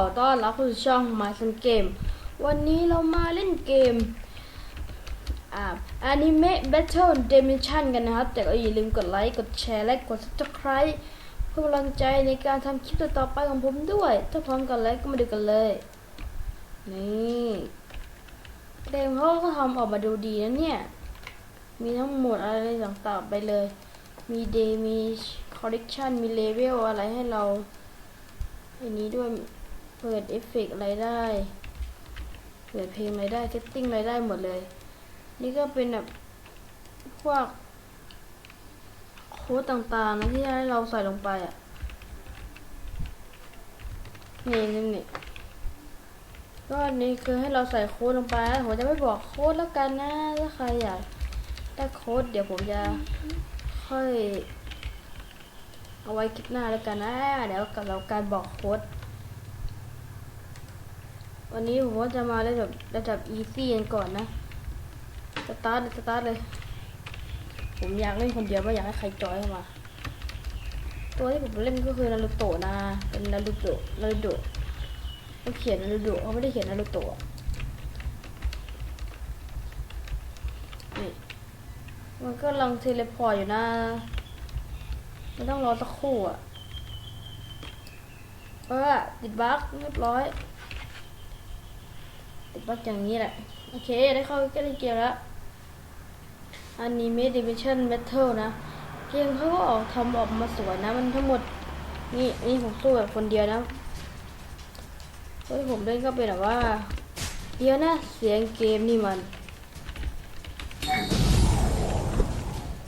อต้อนรับเข้าสู่ช่อง My Sun Game วันนี้เรามาเล่นเกมอ่า Anime Battle Dimension กันนะครับ แต่ก็อย่าลืมกดไลค์ กดแชร์ และกด Subscribe เพื่อกำลังใจในการทำคลิปต่อๆไปของผมด้วย ถ้าพร้อมกันแล้วก็มาดูกันเลย นี่เกมเขาก็ทำออกมาดูดีนะเนี่ย มีทั้งหมดอะไรต่างๆไปเลย มีเดมีคอลเลกชันมีเลเวลอะไรให้เราอันนี้ด้วย เปิดเอฟเฟกอะไรได้ เปิดเพลงอะไรได้เซตติ้งอะไรได้หมดเลย นี่ก็เป็นแบบพวกโค้ดต่างๆนะที่ให้เราใส่ลงไปอะ นี่นี่นี่ก็นนี้คือให้เราใส่โค้ดลงไปผมจะไม่บอกโค้ดแล้วกันนะ ถ้าใครอยากได้โค้ดเดี๋ยวผมจะค่อย เอาไว้คลิปหน้าแล้วกันนะ เดี๋ยวกับเราการบอกโค้ด วันนี้ผมว่าจะมาได้แบบระดับอีซี่กันก่อนนะ สตาร์ทเลยสตาร์ทเลย ผมอยากเล่นคนเดียวไม่อยากให้ใครจอยเข้ามา ตัวที่ผมเล่นก็คือนารูโตะนะ เป็นนารูโตะนารูโตะเขาเขียนนารูโตะเขาไม่ได้เขียนนารูโตะนี่มันก็ลังเทเลพอร์ตอยู่นะไม่ต้องรอสักครู่อะเออติดบั๊กเรียบร้อย บักอย่างนี้แหละ โอเค ได้เข้าใกล้เกมแล้วอันนี้ m e Division Battle นะ เกมเขาก็ออกทำออกมาสวยนะ มันทั้งหมด นี่นี่ผมสู้แบบคนเดียวนะตัวที่ผมเล่นก็เป็นแบบว่า เดียวนะ เสียงเกมนี่มัน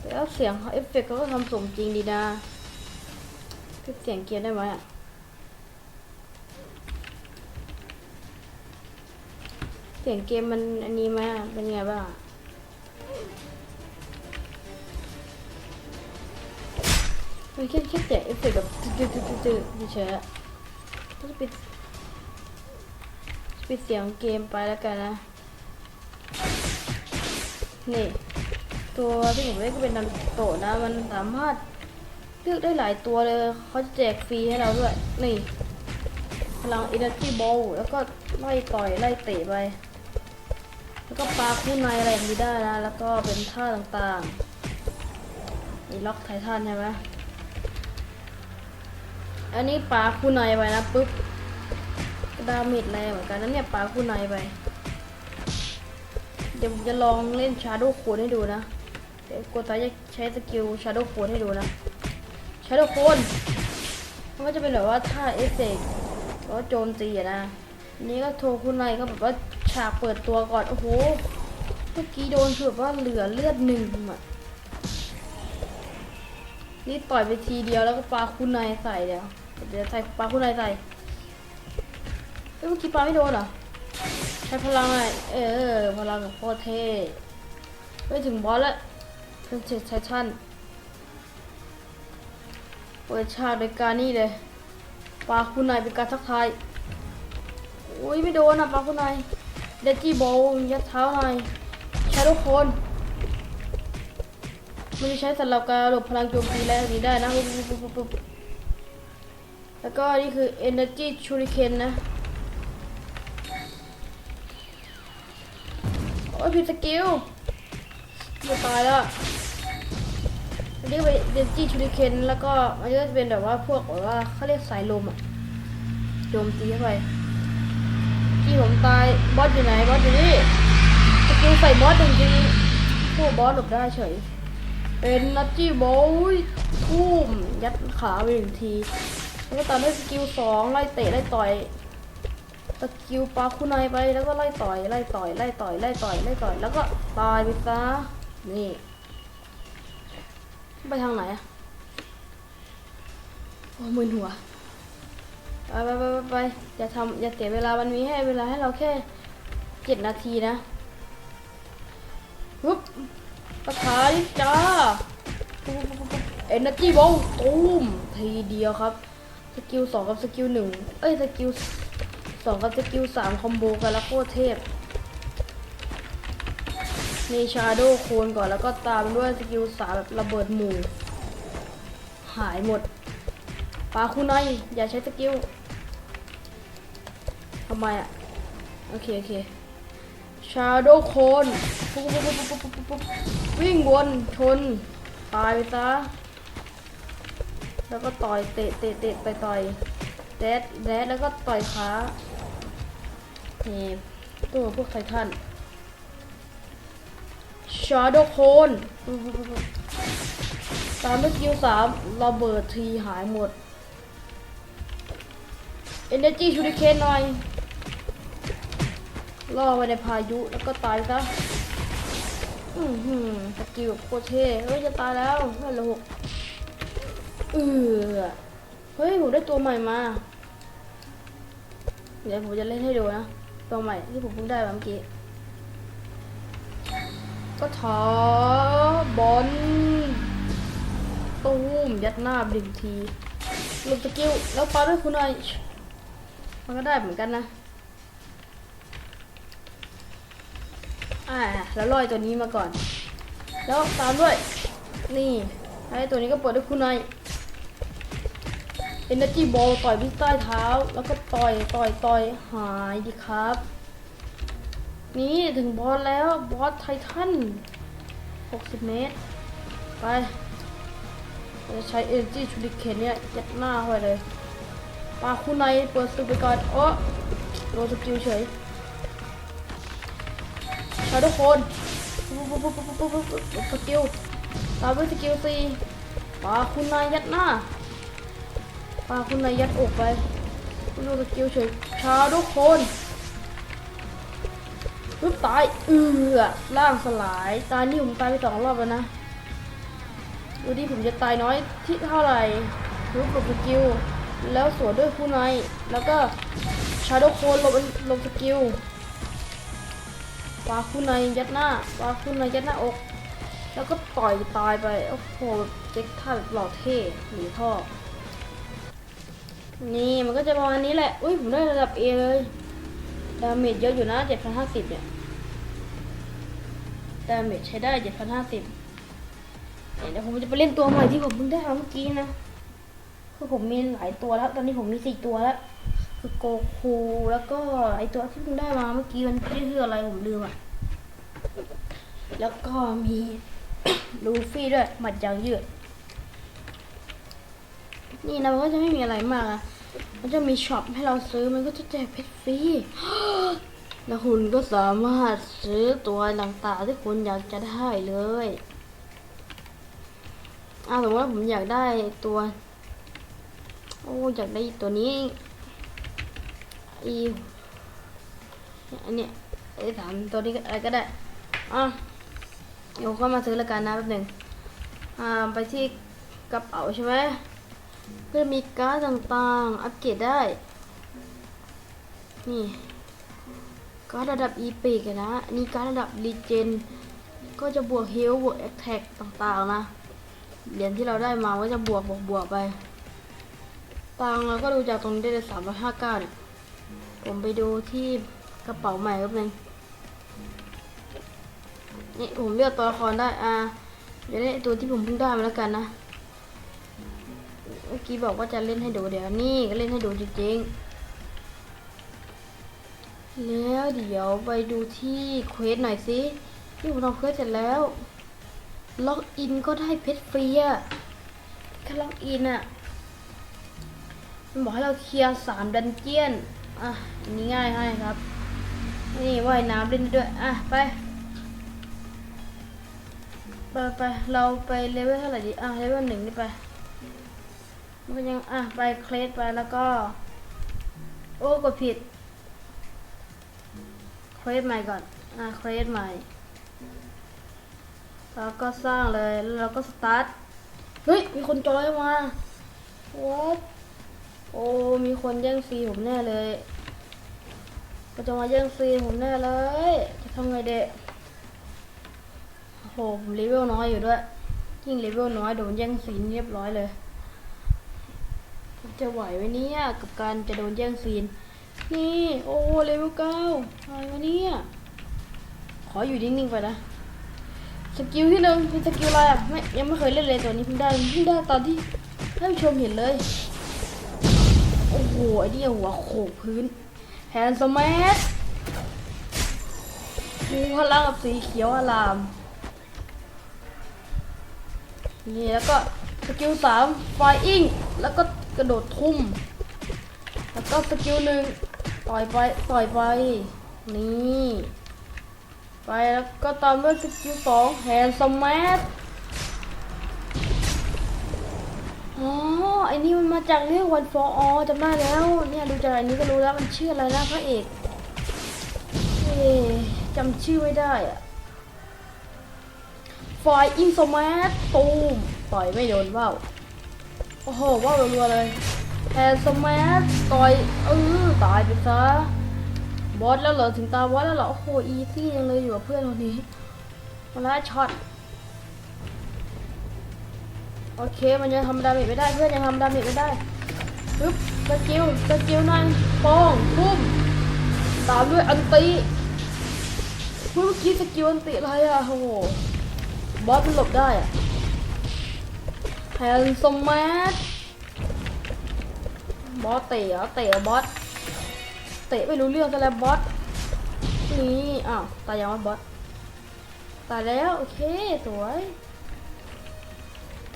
แล้วเสียงเขาเอฟเฟกต์เขาก็ทำสมจริงดีนะคือเสียงเกียร์ได้ไหมอะ สียงเกมมันอันนี้ไหมอะเป็นไงบ้างมันแค่แค่เสียงเอฟเฟกต์แบบตึ๊ดตึ๊ดตึ๊ดตึ๊ดเฉยๆอะก็จะปิดปิดเสียงเกมไปแล้วกันนะ นี่ ตัวที่ผมเล่นก็เป็นนารูโตะนะ มันสามารถเลือกได้หลายตัวเลย เขาจะแจกฟรีให้เราด้วย นี่ พลัง Energy Ball แล้วก็ไล่ต่อย ไล่เตะไป แล้วก็ปลาคู่ในอะไรอย่างนี้ได้นะ แล้วก็เป็นท่าต่างๆนี่ล็อกไททันใช่ไหมอันนี้ปลาคู่ในไปนะปุ๊บดาเมจแรงเหมือนกันนั้นเนี่ยปลาคู่ในไป เดี๋ยวผมจะลองเล่น Shadow Clone ให้ดูนะ เดี๋ยวกดตายจะใช้สกิล Shadow Clone ให้ดูนะ Shadow Clone มันก็จะเป็นแบบว่าท่าเอฟเฟกต์แล้วโจมตีอะนะอันนี้ก็โทรคุณไนก็แบบว่า ฉากเปิดตัวก่อน โอ้โห เมื่อกี้โดนคือแบบว่าเหลือเลือดหนึ่งอะนี่ต่อยไปทีเดียวแล้วก็ปาคุณไนใส่เดี๋ยวเดี๋ยวใส่ปาคุณไนใส่เมื่อกี้ปาไม่โดนเหรอ ใช้พลังอะไรเออ พลังแบบโคตรเท่ไปถึงบอสแล้วเป็นเจ็ดไททันเปิดฉากโดยการนี่เลยปาคุณนายเป็นการทักทายอุ้ยไม่โดนอะปาคุณนาย เดจี้โบยัดเท้าหน่อยใช้ทุกคนมันจะใช้สำหรับการหลบพลังโจมตีแรงนี้ได้นะปุ๊บปุ๊บปุ๊บปุ๊บแล้วก็นี่คือ Energy Shuriken นะ โอ้ยผิดสกิลจะตายแล้วอันนี้เป็นเดนจี้ชูริเคนแล้วก็มันก็จะเป็นแบบว่าพวกแบบว่าเขาเรียกสายลมอะโจมตีเข้าไป ที่ผมตายบอสอยู่ไหนบอสอยู่นี่สกิลใส่บอสจริงๆพวกบอสหลบได้เฉย เป็นนัตจี้โบยทุ่มยัดขาไปหนึ่งทีแล้วก็ตามด้วยสกิลสองไล่เตะไล่ต่อยสกิลปาคุณนายไปแล้วก็ไล่ต่อยไล่ต่อยไล่ต่อยไล่ต่อยไล่ต่อยแล้วก็ตายไปซะนี่ไปทางไหนอะโอ้มึนหัว ไปไปไปไปไปอย่าทำอย่าเสียเวลามันมีให้เวลาให้เราแค่เจ็ดนาทีนะฮึบประทาดิจ้าเอ็นเอจีบอลตูมทีเดียวครับ สกิลสองกับสกิลหนึ่งเอ้ยสกิลสองกับสกิลสามคอมโบกันแล้วโคตรเทพมีชาโดว์โคนก่อนแล้วก็ตามด้วยสกิลสามแบบระเบิดหมู่ หายหมด ปาคุณนายอย่าใช้สกิลำไมอะ โอเค โอเค Shadow Cone ปุ๊บปุ๊บปุ๊บปุ๊บปุ๊บปุ๊บวิ่งวนชน ตายไปซะ แล้วก็ต่อยเตะเตะเตะต่อยต่อยแดดแดดแล้วก็ต่อยขานี่ตัวพวกไททัน Shadow Cone ปุ๊บปุ๊บปุ๊บปุ๊บตามด้วยกิลสามระเบิดทีหายหมด Energy ชูริเคนหน่อยล่อไว้ในพายุแล้วก็ตายซะอือหือสกิลแบบโคตรเท่เฮ้ยจะตายแล้วเฮ้ยเหลหกเออเฮ้ยผมได้ตัวใหม่มา เดี๋ยวผมจะเล่นให้ดูนะ ตัวใหม่ที่ผมเพิ่งได้มาเมื่อกี้ ก็ถอบอลตูมยัดหน้าดึงทีลงสกิลแล้วปาด้วยคุณหน่อย มันก็ได้เหมือนกันนะ อ่า แล้วลอยตัวนี้มาก่อน แล้วตามด้วย นี่ไอ้ตัวนี้ก็เปิดด้วยคุณนายเอเนจีบอลต่อยที่ใต้เท้า แล้วก็ต่อยต่อยต่อยหายดีครับ นี่ถึงบอสแล้วบอสไททัน60 เมตร ไปจะใช้เอเนจีชูดิเคนเนี่ยยัดหน้าเข้เลย ปาคุณนายเปิดสูไปก่อนโอ้โดนสกิลเฉยชาทุกคนปุ๊บปุ๊บปุ๊บปุ๊บปุ๊บปุ๊บปุ๊บสกิลตามด้วยสกิลสี่ปาคุณนายยัดหน้าปาคุณนายยัดอกไปดูสกิลเฉยชาทุกคนปุ๊บตายเอือร่างสลาย ตายนี่ผมตายไปสองรอบแล้วนะ ดูดิผมจะตายน้อยที่เท่าไหร่ปุ๊บหลบสกิล แล้วสวนด้วยคุณนายแล้วก็ชาโดโคนลบลบสกิลปาคุณในยัดหน้าปาคุณในยัดหน้าอก แล้วก็ต่อยตายไปโอ้โหเจ๊กท่าแบบหล่อเท่หนีท่อนี่มันก็จะประมาณนี้แหละ อุ้ยผมได้ระดับ A เลย ดาเมจเยอะอยู่นะ 7,050 เนี่ย ดาเมจใช้ได้ 7,050เดี๋ยวผมจะไปเล่นตัวใหม่ที่ผมเพิ่งได้มาเมื่อกี้นะ คือผมมีหลายตัวแล้ว ตอนนี้ผมมีสี่ตัวแล้ว คือโกคูแล้วก็ไอตัวที่เพิ่งได้มาเมื่อกี้มันชื่ออะไรผมลืมอะ แล้วก็มีลูฟี่ด้วยหมัดยาวยืด นี่นะมันก็จะไม่มีอะไรมากอะมันจะมีช็อปให้เราซื้อมันก็จะแจกเพชรฟรีแล้วคุณก็สามารถซื้อตัวต่างๆที่คุณอยากจะได้เลยอ่าสมมติว่าผมอยากได้ตัว โอ้อยากได้ตัวนี้อีอันเนี้ยไอ้ถามตัวนี้อะไรก็ได้อะเดี๋ยวก็มาซื้อล้วกันนะแป๊บหนึ่งอ่าไปที่กระเป๋าใช่ไหมก็จะมีการ์ดต่างๆ อัปเกรดได้ นี่การ์ดระดับ e p i c อะนะนี่การ์ดระดับ r e g e n ก็จะบวก health บวก attack ต่างๆนะ เหรียญที่เราได้มาก็จะบวกบวกบวกไป ตังเราก็ดูจากตรงนี้ได้เลยสามร้อยห้าเก้าเนี่ย ผมไปดูที่กระเป๋าใหม่ครับนึงนี่ผมเลือกตัวละครได้ อ่าเดี๋ยวเล่นไอ้ตัวที่ผมเพิ่งได้มาแล้วกันนะ เมื่อกี้บอกว่าจะเล่นให้ดูเดี๋ยวนี่ก็เล่นให้ดูจริงๆ แล้วเดี๋ยวไปดูที่เควสหน่อยสิที่ผมทำเควสเสร็จแล้ว ล็อกอินก็ได้เพชรฟรีอะแค่ล็อกอินอะ มันบอกให้เราเคลียร์สามดันเจียน อะอันนี้ง่ายให้ครับ นี่ว่ายน้ำเล่นด้วย อะไป ไปไปเราไปเลเวลเท่าไหร่ดี อะเลเวลหนึ่งนี่ไป มันก็ยัง อะไปเคลสไปแล้วก็ โอ้กดผิด เคลสใหม่ก่อน อะเคลสใหม่ แล้วก็สร้างเลย แล้วเราก็สตาร์ท เฮ้ย มีคนจอยมา what อ้มีคนแย่งซีผมแน่เลยก็จะมาแย่งซีผมแน่เลย จะทำไงเดะโอ้โหผมเลเวลน้อยอยู่ด้วย ยิ่งเลเวลน้อยโดนแย่งซีนเรียบร้อยเลย จะไหวไหมเนี่ยกับการจะโดนแย่งซีน นี่โอ้เลเวลเก้าอะไรวะเนี่ยขออยู่นิ่งๆไปนะสกิลที่หนึ่งเป็นสกิลอะไรอะไม่ยังไม่เคยเล่นเลยตัวนี้เพิ่งได้เพิ่งได้ตอนที่ท่านผู้ชมเห็นเลย อ้โหไอ้นี่หัวโขกพื้นแฮนสมัทมีพลังกับสีเขียวอลาม นี่แล้วก็สกิลสามไฟอิงแล้วก็กระโดดทุ่ม แล้วก็สกิลหนึ่งต่อยไปต่อยไป นี่ ไปแล้วก็ตามด้วยสกิลสองแฮนสมัท อ๋อไอ้นี่มันมาจากเรื่องวันฟอร์อจำได้แล้ว เนี่ยดูจากอันนี้ก็รู้แล้วมันชื่ออะไรนะพระเอกเอ๊ะจำชื่อไม่ได้อะไฟอินสมาตตูมต่อยไม่โดนว่าวโอ้โหว่าวรัวเลยแฮนสมาตต่อยเออตายไปซะบอสแล้วเหรอถึงตาบอสแล้วเหรอโอ้โหอีซี่ยังเลยอยู่กับเพื่อนคนนี้มาไล่ช็อต โอเค มันยังทำดาเมจไม่ได้เพื่อนยังทำดาเมจไม่ได้ปึ๊บสกิลสกิลนั่นป้งทุ่มตามด้วยอันตีเมื่อกี้สกิลอันตีอะไรอะโอ้โหบอสมันหลบได้อะแฮนสมาร์ทบอสเตะเหรอเตะเหรอบอสเตะไม่รู้เรื่องซะแล้วบอสนี่อ้าวตายยังวะบอสตายแล้ว โอเค สวย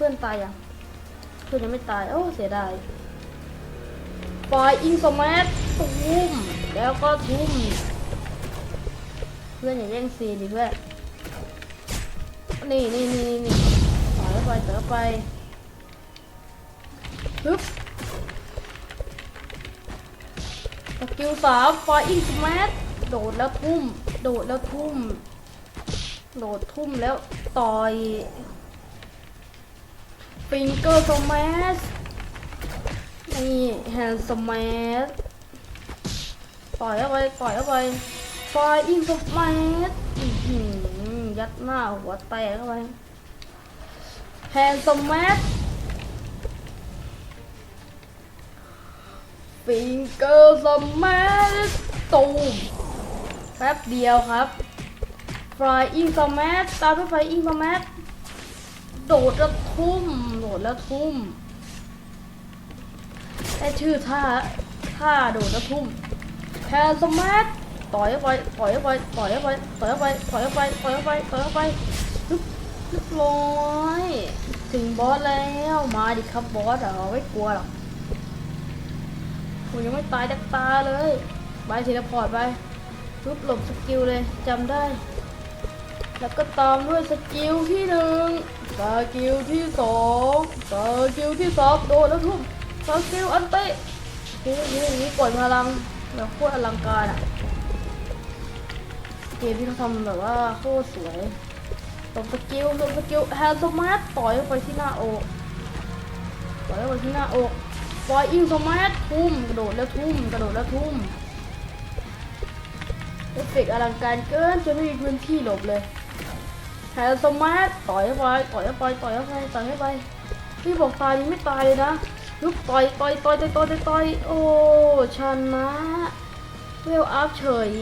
พื่อนตายยังเพื่อนยังไม่ตาย โอ้เสียดายปล่อยอิงสมาร์ททุ่มแล้วก็ทุ่มเพื่อนอย่าแย่งซีนดิเพื่อนนี่นี่นี่นี่ต่อยเข้าไปต่อยเข้าไปฮึบสกิลสามฟอยอินสมาร์ทโดดแล้วทุ่ม โดดแล้วทุ่ม โดดทุ่มแล้วต่อย ฟิงเกอร์สมาร์ทนี่แฮนด์สมาร์ทต่อยเข้าไปต่อยเข้าไปไฟอินสมาร์ทอื้อหือยัดหน้าหัวแตกเข้าไปแฮนด์สมัทฟิงเกอร์สมัทตูมแป๊บเดียวครับฟรายอิงสมัทตามด้วยฟรายอิงสมัท โดดแล้วทุ่ม โดดแล้วทุ่มได้ชื่อท่าท่าโดดแล้วทุ่มแฮนด์สมัทต่อยไปต่อยไปต่อยไปต่อยไปต่อยไปต่อยไปต่อยไปฮึบเรียบร้อยถึงบอสแล้วมาดิครับบอสเอะไม่กลัวหรอกผมยังไม่ตายดักตาเลยไปทีละพอร์ตไปปุ๊บหลบสกิลเลยจำได้ แล้วก็ตามด้วยสกิลที่หนึ่ง สกิลที่สองสกิลที่สามโดดแล้วทุ่มสกิลอันเตะโอ้โหปล่อยพลังแบบโคตรอลังการอะเกมที่เขาทำแบบว่าโคตรสวยตบสกิลตบสกิลแฮนด์สมาร์ทต่อยไปที่หน้าอกต่อยไปที่หน้าอกปล่อยอิงสมาร์ททุ่มกระโดดแล้วทุ่มกระโดดแล้วทุ่มเอฟเฟกต์อลังการเกินจนไม่มีพื้นที่หลบเลย แฮนด์สมาร์ทต่อยเข้าไปต่อยเข้าไปต่อยเข้าไปต่อยเข้าไปพี่บอกตายยังไม่ตายเลยนะลุกต่อยต่อยต่อยต่อยต่อยต่อยต่อยโอ้ชนะเวลอัพเฉย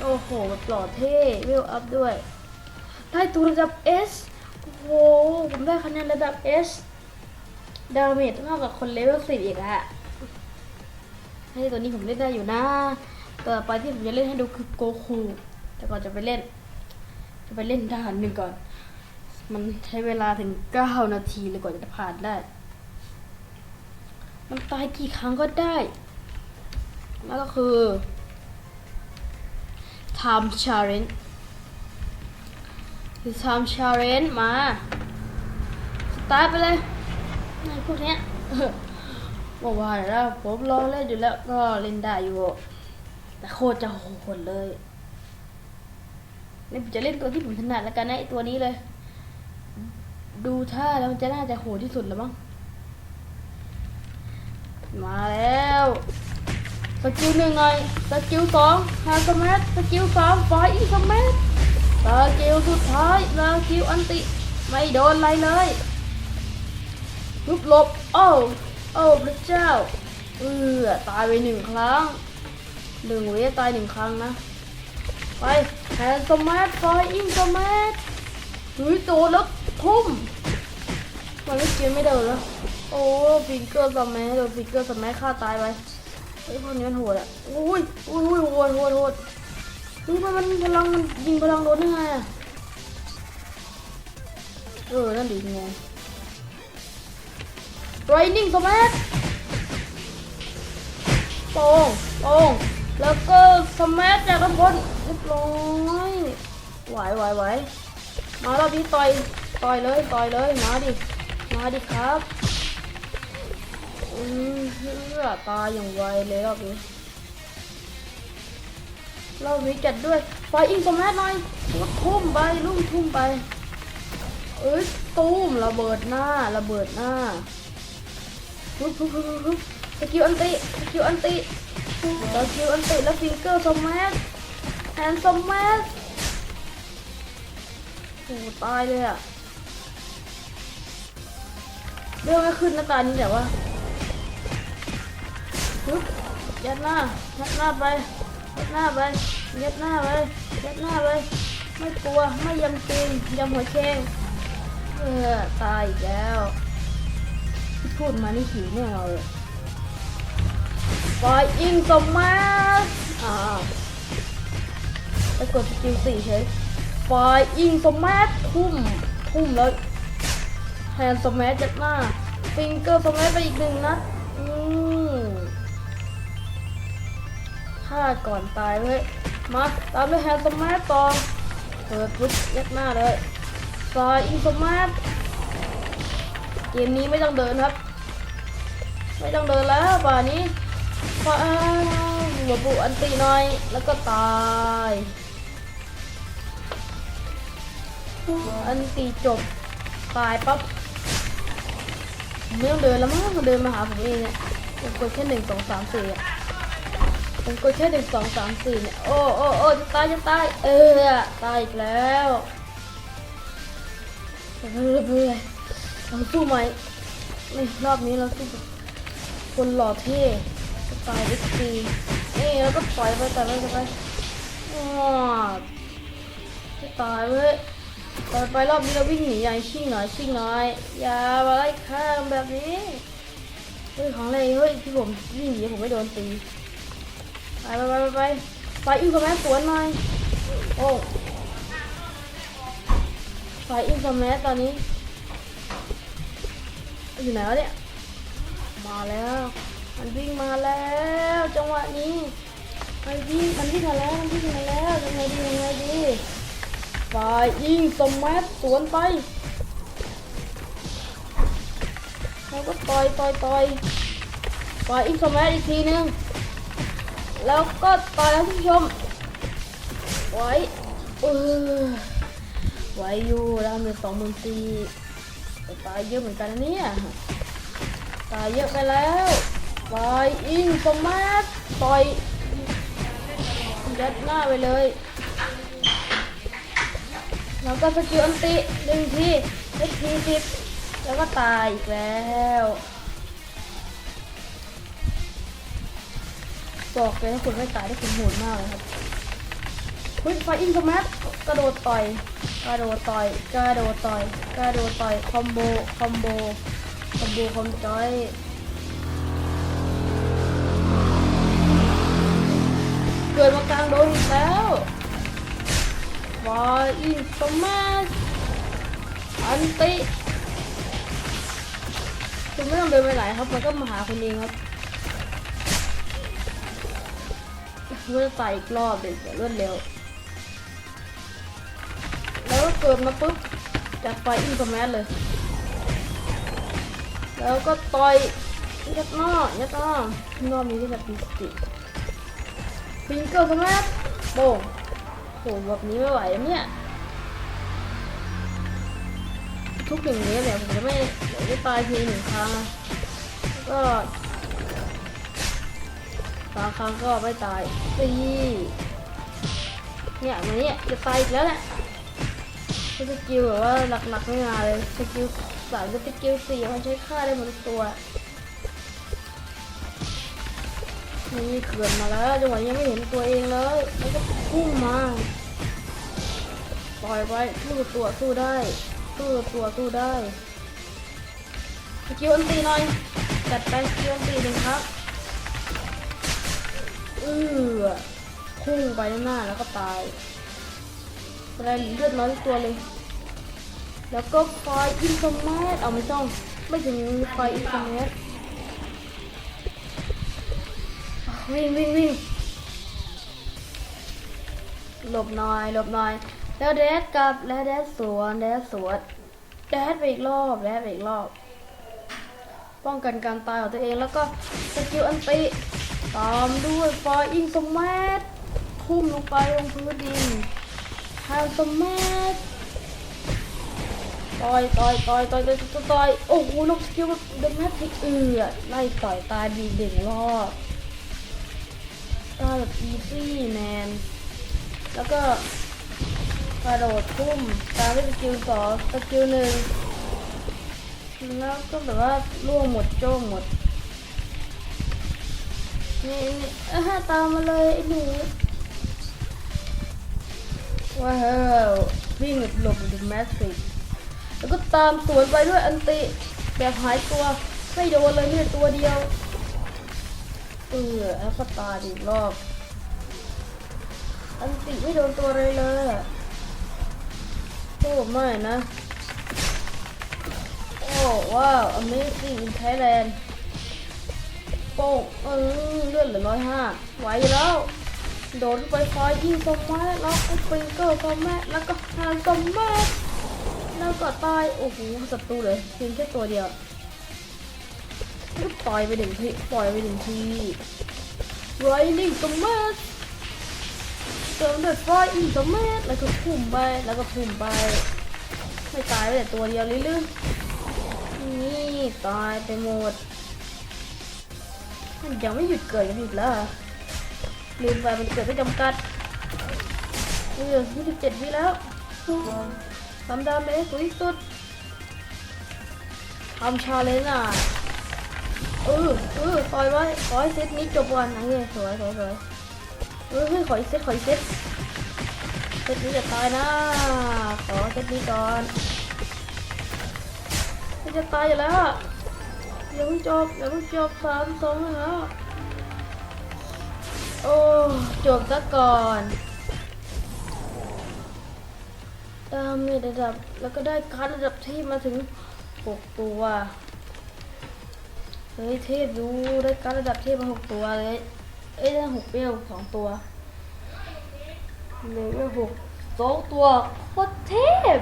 โอ้โหหล่อเท่เวลอัพด้วย ได้ตัวระดับ S โอ้โหผมได้คะแนนระดับ S ดาเมจเท่ากับคนเลเวลสิบอีกอะให้ตัวนี้ผมเล่นได้อยู่นะ ต่อไปที่ผมจะเล่นให้ดูคือโกคู แต่ก่อนจะไปเล่น ไปเล่นด่านหนึ่งก่อน มันใช้เวลาถึง9นาทีเลยกว่าจะผ่านได้ มันตายกี่ครั้งก็ได้แล้วก็คือ time challenge คือ time challenge มา สตาร์ทไปเลยไอ้พวกเนี้ยบอกว่าเดี๋ยวผมรอเล่นอยู่แล้วก็เล่นได้อยู่ แต่โคตรจะโหดเลย นี่ผมจะเล่นตัวที่ผมถนัดแล้วกันนะไอตัวนี้เลย ดูท่าแล้วมันจะน่าจะโหดที่สุดแล้วมั้งมาแล้วสกิลหนึ่งหน่อยสกิลสองฮาสมัทสกิลสามไฟอีสมัทสกิลสุดท้ายสกิลอันติ ไม่โดนอะไรเลยลุบลบ โอ้โอ้พระเจ้า เออตายไปหนึ่งครั้งหนึ่งเวทตายหนึ่งครั้งนะ ไป นสมัทไฟอิงสมัทเฮ้ยโดนแล้วทุ่มมันไม่กินไม่เดินแล้ว โอ้ฟิงเกอร์สมัยโดนฟิงเกอร์สมัยฆ่าตายไปไอ้ยพวกนี้มันโหดอะอุ้ยอุ้ยอุ้ยโหดโหดโหดนี่มันมันพลังมันยิงพลังโดนได้ไงอะเออ นั่นดิงง Raining Smash โป่งโป่งแล้วก็สมัชจากด้านบน เรียบร้อยไหวไหวไหวมารอบนี้ต่อยต่อยเลยต่อยเลยมาดิมาดิครับอืมเลือตายอย่างไวเลยรอบนี้รอบนี้จัดด้วยไฟอิงสมัชหน่อยทุ่มไปลุ่มทุ่มไปเอ้ยตูมระเบิดหน้าระเบิดหน้าฮึบฮึบฮึบฮึบสกิลอันติสกิลอันติสกิลอันติแล้วฟิงเกอร์สมัช แฮนด์สมัชโอ้ตายเลยอะเรื่องไม่ขึ้นหน้าตานี้แต่ว่าฮึบยัดหน้ายัดหน้าไปยัดหน้าไปยัดหน้าไปยัดหน้าไปไม่กลัวไม่ยำจริงยำหัวเชงเออตายอีกแล้วพูดมานี่หิวแน่นอนเลยปล่อยอิงสมาอ้าว กดสกิลสี่เฉยปล่อยอิงสมาร์ททุ่ม ทุ่มแล้วแฮนด์สมาร์ทจัดหน้า ฟิงเกอร์สมาร์ทไปอีกหนึ่งนัดอืมฆ่าก่อนตายเว้ย มาตามด้วยแฮนด์สมาร์ทต่อเปิดปุ๊บยัดหน้าเลยปล่อยอิงสมาร์ทเกมนี้ไม่ต้องเดินครับ ไม่ต้องเดินแล้วป่านี้ฟ้าหัวบุอันตีหน่อย แล้วก็ตาย อันตีจบตายปั๊บไม่ต้องเดินแล้วมั้งเดินมาหาผมเองเนี่ยผมกดแค่หนึ่งสองสามสี่อะผมกดแค่หนึ่งสองสามสี่เนี่ยโอ้โอ้โอ้จะตายจะตายเออตายอีกแล้วเออเบื่อเราสู้ไหมนี่รอบนี้เราสู้คนหล่อเท่สไตล์ดิสีนี่แล้วก็ปล่อยไปแต่ไม่จะไปว้าจะตายเว้ย ต่อไปรอบนี้เราวิ่งหนีอย่างชิ่งหน่อยชิ่งหน่อย อย่ามาไล่ข้ามแบบนี้เฮ้ยของอะไรเฮ้ยที่ผมวิ่งหนีผมไม่โดนตีไปไปไปไปไปไปอินคอมแมสสวนหน่อยโอ้ไฟอินคอมแมสตอนนี้ อยู่ไหนวะเนี่ย มาแล้ว มันวิ่งมาแล้ว จังหวะนี้มันวิ่งมันวิ่งมาแล้วมันวิ่งมาแล้วยังไงดียังไงดี ฝ่ายยิงสมัตสวนไปแล้วก็ต่อยต่อยต่อยฝ่ายยิงสมัตอีกทีนึงแล้วก็ต่อยท่านผู้ชมไว้เออไว้อยู่แล้วมีสองหมื่นสี่ตายเยอะเหมือนกันนะเนี่ยตายเยอะไปแล้วปล่อยอิงสมาร์ทปล่อยยัดหน้าไปเลย แล้วก็สกิลอันติหนึ่งทีเอทีสิบแล้วก็ตายอีกแล้วบอกเลยถ้าคุณไม่ตายได้คุณโหดมากเลยครับเฮ้ยไฟอินสมาร์ทกระโดดต่อยกระโดดต่อยกระโดดต่อยกระโดดต่อยคอมโบคอมโบคอมโบคอมจอยเกิดมากลางโดนอีกแล้ว วายอินสมาร์อันติคุณไม่ต้องเดินไปไหนครับ มันก็มาหาคุณเองครับเมื่อใส่อีกรอบเดี๋ยวรวดเร็ว แล้วก็เกิดมาปุ๊บจัดไฟอินคอมแมนเลย แล้วก็ต่อยยัดน้ายัดน้ารอบนี้ก็จะปีสติฟิงเกอร์คอมแมนโป่ง โหแบบนี้ไม่ไหวเนี่ย ทุกอย่างนี้เนี่ยผมจะไม่เดี๋ยวจะตายทีหนึ่งครั้งก็บางครั้งก็ไม่ตายตีเนี่ยมันเนี่ยจะตายอีกแล้วเนี่ยสกิลแบบว่าหนักๆไม่มาเลยสกิลสามกับสกิลสี่มันใช้ค่าได้หมดตัว นี่เขื่อนมาแล้วจังหวะยังไม่เห็นตัวเองเลยแล้วก็พุ่งมาปล่อยไปสู้ตัวสู้ได้สู้ตัวสู้ได้สกิลอันตีหน่อยจัดไปสกิลอันตีหนึ่งครับเออพุ่งไปหน้าแล้วก็ตายอะไรเลือดน้อยตัวเลย แล้วก็ไฟอินสมาร์เอาไม่ต้องไม่ถึงไฟอินสมาร์ วิ่งวิ่งวิ่งหลบหน่อยหลบหน่อย แล้วแดดกลับแล้วแดดสวนแดดสวนแดดไปอีกรอบแดดไปอีกรอบ ป้องกันการตายของตัวเองแล้วก็สกิลอันติตามด้วยฟอยอิงสมาร์ททุ่มลงไปลงพื้นดินฮาวสมาร์ทต่อยต่อยต่อยต่อยต่อยต่อยต่อยโอ้โหลงสกิลแบบเดมแมทริกเอือไล่ต่อยตายดีเด่งรอบ ตายแบบอีซี่แมน แล้วก็กระโดดทุ่มตามด้วยสกิลสองสกิลหนึ่งแล้วก็แบบว่าล่วงหมดโจ้หมดนี่นี่เอ้ตามมาเลยไอ้หนูว้าววิ่งหลบหลบดูแมสซิกแล้วก็ตามสวนไปด้วยอันติแบบหายตัวไม่โดนเลยไม่ตัวเดียว เออแล้วก็ตาอีกรอบ อันติไม่โดนตัวเลยเลยโอ้ไม่นะ โอ้ว้าว Amazing in Thailand โป้งเออเลือดเหลือร้อยห้าไหวแล้ว โดนไปไฟยิงสมัยแล้วก็ปริงเกอร์สมัยแล้วก็ฮานสมัยแล้วก็ตาย โอ้โหศัตรูเลยเพียงแค่ตัวเดียว แล้วก็ต่อยไปหนึ่งทีปล่อยไปหนึ่งทีไรนิ่งสมัยเติมเด้วยไฟอีกสมัยแล้วก็พุ่มไปแล้วก็พุ่มไป ไม่ตายไปแต่ตัวเดียวเรื่อยๆนี่ตายไปหมด มันยังไม่หยุดเกิดกันอีกแล้วลืมไปมันเกิดไม่จำกัดเออยี่สิบเจ็ดวิแล้วทำดาเมจสูงที่สุดทำชาเลนจ์อะ เออเออปล่อยไว้ขอให้เซตนี้จบวันนะเฮ้ยสวยสวยสวยเออเฮ้ยขออีกเซตขออีกเซตเซตนี้จะตายนะ ขอเซตนี้ก่อนมันจะตายอยู่แล้วอย่าเพิ่งจบอย่าเพิ่งจบสามสองแล้วโอ้จบซะก่อนดาเมจระดับแล้วก็ได้การดระดับเทพมาถึงหกตัว เฮ้ยเทพดูได้การระดับเทพมาหกตัวเลย เอ้ยได้หกเปรี้ยวสองตัวเลเวลหกสองตัวโคตรเทพ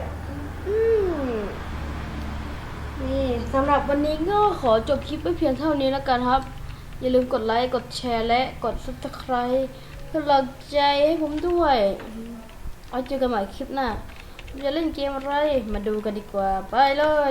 อืมนี่สำหรับวันนี้ก็ขอจบคลิปไว้เพียงเท่านี้แล้วกันครับ อย่าลืมกดไลค์ กดแชร์และกด subscribe เพื่อกำลังใจให้ผมด้วย เอาเจอกันใหม่คลิปหน้า จะเล่นเกมอะไร มาดูกันดีกว่า ไปเลย